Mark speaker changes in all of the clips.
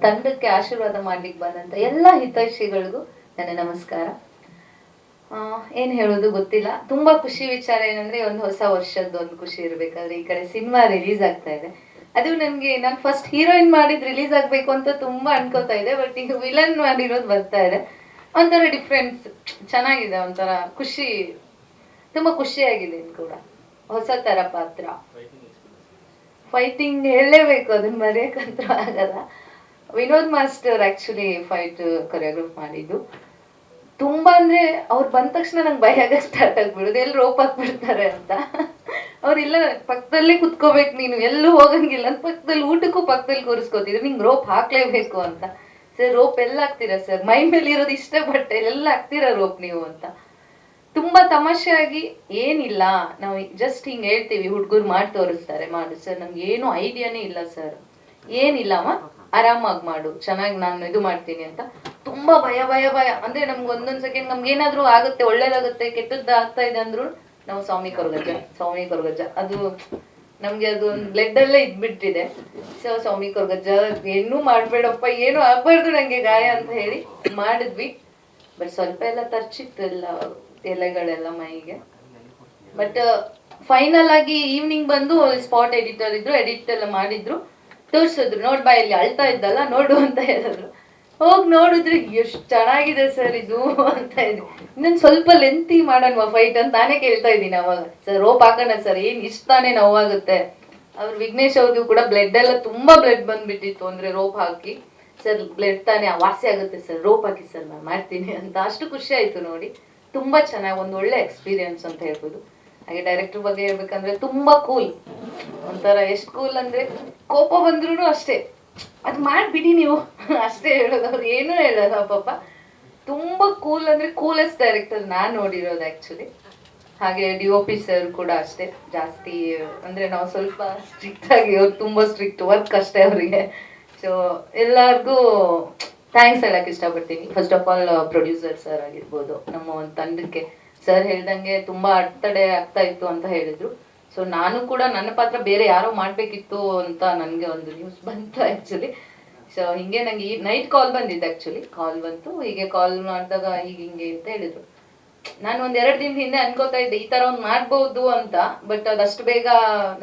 Speaker 1: ತಂಡಕ್ಕೆ ಆಶೀರ್ವಾದ ಮಾಡ್ಲಿಕ್ಕೆ ಬಂದಂತ ಎಲ್ಲ ಹಿತೈಷಿಗಳಿಗೂ ನನ್ನ ನಮಸ್ಕಾರ. ಆ, ಏನ್ ಹೇಳೋದು ಗೊತ್ತಿಲ್ಲ. ತುಂಬಾ ಖುಷಿ ವಿಚಾರ ಏನಂದ್ರೆ ಒಂದು ಹೊಸ ವರ್ಷದ್ದು ಒಂದು ಖುಷಿ ಇರ್ಬೇಕಾದ್ರೆ ಈ ಕಡೆ ಸಿನಿಮಾ ರಿಲೀಸ್ ಆಗ್ತಾ ಇದೆ. ಅದು ನನ್ಗೆ ನಾನು ಫಸ್ಟ್ ಹೀರೋಯಿನ್ ಮಾಡಿದ್ ರಿಲೀಸ್ ಆಗ್ಬೇಕು ಅಂತ ತುಂಬಾ ಅನ್ಕೋತಾ ಇದೆ ಬಟ್ ಈಗ ವಿಲನ್ ಮಾಡಿರೋದು ಬರ್ತಾ ಇದೆ. ಒಂಥರ ಡಿಫ್ರೆನ್ಸ್ ಚೆನ್ನಾಗಿದೆ ಒಂಥರ ಖುಷಿ ತುಂಬಾ ಖುಷಿಯಾಗಿದೆ ಕೂಡ. ಹೊಸ ತರ ಪಾತ್ರ. ಫೈಟಿಂಗ್ ಹೇಳಲೇಬೇಕು ಅದನ್ನ ಮರೆಯಕ್ಕಂತೂ ಆಗಲ್ಲ. Vinod master actually fight choreograph ಮಾಡಿದ್ದು. ತುಂಬಾ ಅಂದ್ರೆ ಅವ್ರು ಬಂದ ತಕ್ಷಣ ನಂಗೆ ಭಯ ಆಗ ಸ್ಟಾರ್ಟ್ ಆಗ್ಬಿಡುದು. ಎಲ್ಲಿ ರೋಪ್ ಹಾಕ್ಬಿಡ್ತಾರೆ ಅಂತ. ಅವ್ರಿಲ್ಲ ಪಕ್ಕದಲ್ಲೇ ಕುತ್ಕೋಬೇಕು ನೀನು. ಎಲ್ಲೂ ಹೋಗಂಗಿಲ್ಲ. ಅಂತ ಪಕ್ಕದಲ್ಲಿ ಊಟಕ್ಕೂ ಪಕ್ಕದಲ್ಲಿ ಕೂರಿಸ್ಕೋತಿದ್ರು ನಿಂಗೆ ರೋಪ್ ಹಾಕ್ಲೇಬೇಕು ಅಂತ. ಸರ್ ರೋಪ್ ಎಲ್ಲ ಹಾಕ್ತೀರಾ ಸರ್? ಮೈ ಮೇಲೆ ಇರೋದು ಇಷ್ಟೇ, ಬಟ್ಟೆ ಎಲ್ಲ ಹಾಕ್ತೀರಾ ರೋಪ್ ನೀವು ಅಂತ. ತುಂಬಾ ಆಗಿ ಏನಿಲ್ಲ. ನಾವು ಜಸ್ಟ್ ಹಿಂಗ್ ಹೇಳ್ತೀವಿ, ಹುಡುಗರು ಮಾಡಿ ತೋರಿಸ್ತಾರೆ. ಮಾಡು ಸರ್ ನಮ್ಗೆ ಏನು ಐಡಿಯಾನೇ ಇಲ್ಲ ಸರ್. ಏನಿಲ್ಲಮ್ಮ ಆರಾಮಾಗಿ ಮಾಡು, ಚೆನ್ನಾಗಿ ನಾನು ಇದು ಮಾಡ್ತೀನಿ ಅಂತ. ತುಂಬಾ ಭಯ ಭಯ ಭಯ. ಅಂದ್ರೆ ನಮ್ಗೆ ಒಂದೊಂದ್ ಸೆಕೆಂಡ್ ನಮ್ಗೆ ಏನಾದ್ರೂ ಆಗುತ್ತೆ, ಒಳ್ಳೇದಾಗುತ್ತೆ, ಕೆಟ್ಟದ್ದು ಆಗ್ತಾ ಇದೆ ಅಂದ್ರು ನಾವು ಸ್ವಾಮಿ ಕೊರಗಜ್ಜ ಸ್ವಾಮಿ ಕೊರಗಜ್ಜ. ಅದು ನಮ್ಗೆ ಅದು ಒಂದು ಬ್ಲಡ್ ಅಲ್ಲೇ ಇದ್ಬಿಟ್ಟಿದೆ. ಸೊ ಸ್ವಾಮಿ ಕೊರಗಜ್ಜ, ಏನೂ ಮಾಡ್ಬೇಡಪ್ಪ, ಏನು ಆಗ್ಬಾರ್ದು ನಂಗೆ ಗಾಯ ಅಂತ ಹೇಳಿ ಮಾಡಿದ್ವಿ. ಬಟ್ ಸ್ವಲ್ಪ ಎಲ್ಲ ತರ್ಚಿತ್ತು ಎಲ್ಲ ಎಲೆಗಳೆಲ್ಲ ಮೈಗೆ. ಬಟ್ ಫೈನಲ್ ಆಗಿ ಈವ್ನಿಂಗ್ ಬಂದು ಸ್ಪಾಟ್ ಎಡಿಟರ್ ಇದ್ರು ಎಡಿಟ್ ಎಲ್ಲ ಮಾಡಿದ್ರು. ತೋರ್ಸಿದ್ರು. ನೋಡ್ ಬಾ, ಇಲ್ಲಿ ಅಳ್ತಾ ಇದ್ದಲ್ಲ, ನೋಡು ಅಂತ ಹೇಳಿದ್ರು. ಹೋಗಿ ನೋಡಿದ್ರೆ ಎಷ್ಟು ಚೆನ್ನಾಗಿದೆ ಸರ್ ಇದು ಅಂತ ಇದೆ ಇನ್ನೊಂದ್ ಸ್ವಲ್ಪ ಲೆಂತಿ ಮಾಡೋಣ ಫೈಟ್ ಅಂತ ನಾನೇ ಕೇಳ್ತಾ ಇದ್ದೀನಿ ಅವಾಗ. ಸರ್ ರೋಪ್ ಹಾಕೋಣ ಸರ್, ಏನ್ ಇಷ್ಟ ತಾನೇ ನೋವಾಗುತ್ತೆ. ಅವ್ರು ವಿಘ್ನೇಶ್ ಅವ್ರದ್ದು ಕೂಡ ಬ್ಲಡ್ ಎಲ್ಲ ತುಂಬಾ ಬ್ಲಡ್ ಬಂದ್ಬಿಟ್ಟಿತ್ತು ಅಂದ್ರೆ ರೋಪ್ ಹಾಕಿ. ಸರ್ ಬ್ಲಡ್ ತಾನೇ ವಾಸಿ ಆಗುತ್ತೆ ಸರ್ ರೋಪ್ ಹಾಕಿ ಸರ್, ನಾನು ಮಾಡ್ತೀನಿ ಅಂತ. ಅಷ್ಟು ಖುಷಿ ಆಯ್ತು ನೋಡಿ. ತುಂಬಾ ಚೆನ್ನಾಗಿ, ಒಂದು ಒಳ್ಳೆ ಎಕ್ಸ್ಪೀರಿಯನ್ಸ್ ಅಂತ ಹೇಳ್ಬೋದು. ಹಾಗೆ ಡೈರೆಕ್ಟರ್ ಬಗ್ಗೆ ಹೇಳ್ಬೇಕಂದ್ರೆ ತುಂಬಾ ಕೂಲ್ ಒಂಥರ ಎಷ್ಟು ಕೂಲ್ ಅಂದ್ರೆ ಕೋಪ ಬಂದ್ರು ಅಷ್ಟೇ. ಅದು ಮಾಡ್ಬಿಡಿ ನೀವು. ಅಷ್ಟೇ ಹೇಳೋದು. ಅವ್ರು ಏನೂ ಹೇಳೋದು ಪಾಪ. ತುಂಬಾ ಕೂಲ್ ಅಂದ್ರೆ ಕೂಲೆಸ್ಟ್ ಡೈರೆಕ್ಟರ್ ನಾನ್ ನೋಡಿರೋದು ಆಕ್ಚುಲಿ ಹಾಗೆ ಡಿ ಒ ಪಿ ಸರ್ ಕೂಡ ಅಷ್ಟೇ. ಜಾಸ್ತಿ ಅಂದ್ರೆ ನಾವು ಸ್ವಲ್ಪ ಸ್ಟ್ರಿಕ್ಟ್ ಆಗಿ ಅವ್ರು ತುಂಬಾ ಸ್ಟ್ರಿಕ್ಟ್ ವರ್ಕ್ ಅಷ್ಟೇ ಅವರಿಗೆ. ಸೊ ಎಲ್ಲರಿಗೂ ಥ್ಯಾಂಕ್ಸ್ ಹೇಳಕ್ ಇಷ್ಟಪಡ್ತೀನಿ. First of all producer sir ಆಗಿರ್ಬೋದು, ನಮ್ಮ ಒಂದು ತಂಡಕ್ಕೆ. ಸರ್ ಹೇಳ್ದಂಗೆ ತುಂಬಾ ಅಡೆತಡೆ ಆಗ್ತಾ ಇತ್ತು ಅಂತ ಹೇಳಿದ್ರು. ಸೊ ನಾನು ಕೂಡ ನನ್ನ ಪಾತ್ರ ಬೇರೆ ಯಾರೋ ಮಾಡ್ಬೇಕಿತ್ತು ಅಂತ ನನಗೆ ಒಂದು ನ್ಯೂಸ್ ಬಂತು ಆಕ್ಚುಲಿ ಸೊ ಹಿಂಗೆ ನಂಗೆ ಈ ನೈಟ್ ಕಾಲ್ ಬಂದಿದ್ದೆ ಆಕ್ಚುಲಿ ಕಾಲ್ ಬಂತು, ಹೀಗೆ ಕಾಲ್ ಮಾಡಿದಾಗ ಹೀಗೆ ಹಿಂಗೆ ಅಂತ ಹೇಳಿದ್ರು. ನಾನು ಒಂದ್ ಎರಡ್ ದಿನ ಹಿಂದೆ ಅನ್ಕೋತಾ ಇದ್ದೆ, ಈ ತರ ಒಂದ್ ಮಾಡ್ಬೋದು ಅಂತ ಬಟ್ ಅದಷ್ಟು ಬೇಗ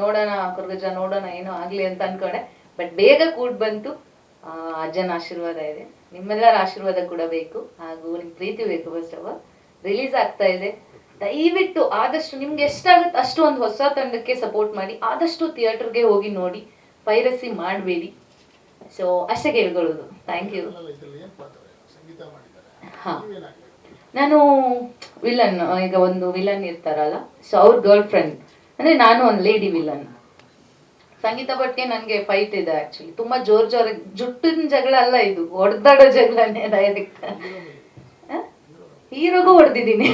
Speaker 1: ನೋಡೋಣ ಕುರ್ಗಜ ನೋಡೋಣ, ಏನೋ ಆಗ್ಲಿ ಅಂತ ಅನ್ಕೊಂಡೆ. ಬಟ್ ಬೇಗ ಕೂಡ್ ಬಂತು. ಅಜ್ಜನ ಆಶೀರ್ವಾದ ಇದೆ. ನಿಮ್ಮೆಲ್ಲರ ಆಶೀರ್ವಾದ ಕೂಡ ಬೇಕು. ಹಾಗೂ ನಿಮ್ ಪ್ರೀತಿ ಬೇಕು ಫಸ್ಟ್ ಆಫ್ ಆಲ್ ರಿಲೀಸ್ ಆಗ್ತಾ ಇದೆ. ದಯವಿಟ್ಟು ಆದಷ್ಟು ನಿಮ್ಗೆ ಎಷ್ಟಾಗುತ್ತೆ ಅಷ್ಟು ಒಂದು ಹೊಸ ತಂಡಕ್ಕೆ ಸಪೋರ್ಟ್ ಮಾಡಿ ಆದಷ್ಟು ಥಿಯೇಟರ್ಗೆ ಹೋಗಿ ನೋಡಿ ಪೈರಸಿ ಮಾಡಬೇಡಿ. ಸೊ ಅಷ್ಟೇ ಕೇಳ್ಕೊಳ್ಳೋದು. ಥ್ಯಾಂಕ್ ಯು ಹಾಂ. ನಾನು ವಿಲನ್ ಈಗ ಒಂದು ವಿಲನ್ ಇರ್ತಾರಲ್ಲ ಸೊ ಅವ್ರ ಗರ್ಲ್ ಫ್ರೆಂಡ್ ಅಂದ್ರೆ ನಾನು ಒಂದು ಲೇಡಿ ವಿಲನ್ ಸಂಗೀತ ಭಟ್ಗೆ ನನಗೆ ಫೈಟ್ ಇದೆ ಆ್ಯಕ್ಚುಲಿ ತುಂಬಾ ಜೋರ್ ಜೋರ್ ಜುಟ್ಟಿನ ಜಗಳ ಅಲ್ಲ ಇದು. ಹೊಡೆದಾಡೋ ಜಗಳನೇ ಡೈರೆಕ್ಟ್ ಹೀರೋಗೂ ಹೊಡೆದಿದ್ದೀನಿ.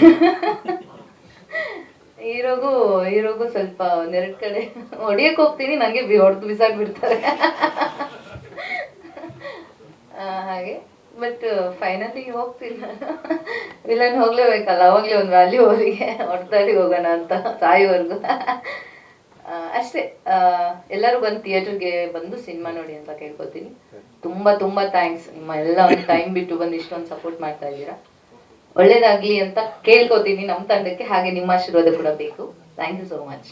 Speaker 1: ಈ ಹೀರೋಗೂ ಸ್ವಲ್ಪ ಒಂದೆರಡು ಕಡೆ ಹೊಡಿಯಕ್ಕೆ ಹೋಗ್ತೀನಿ ನನಗೆ ಹೊಡೆದು ಬಿಸಾಕ್ಬಿಡ್ತಾರೆ. ಹಾಗೆ. ಬಟ್ ಫೈನಲಿ ಹೋಗ್ತೀನಿ. ನಾನು ವಿಲನ್ ಹೋಗ್ಲೇಬೇಕಲ್ಲ ಅವಾಗಲೇ ಒಂದು ವ್ಯಾಲ್ಯೂ ಅವರಿಗೆ. ಹೊಡೆದಾಡಿ ಹೋಗೋಣ ಅಂತ ಸಾಯೋವರೆಗೂ ಅಷ್ಟೇ. ಎಲ್ಲರೂ ಬಂದು ಥಿಯೇಟರ್ಗೆ ಬಂದು ಸಿನಿಮಾ ನೋಡಿ ಅಂತ ಕೇಳ್ಕೊತೀನಿ. ತುಂಬ ತುಂಬ ಥ್ಯಾಂಕ್ಸ್ ನಿಮ್ಮ ಎಲ್ಲ ಒಂದು ಟೈಮ್ ಬಿಟ್ಟು ಬಂದು ಇಷ್ಟೊಂದು ಸಪೋರ್ಟ್ ಮಾಡ್ತಾ ಇದ್ದೀರಾ. ಒಳ್ಳೇದಾಗ್ಲಿ ಅಂತ ಕೇಳ್ಕೊತೀನಿ ನಮ್ಮ ತಂಡಕ್ಕೆ ಹಾಗೆ ನಿಮ್ಮ ಆಶೀರ್ವಾದ ಕೂಡ ಬೇಕು. Thank you so much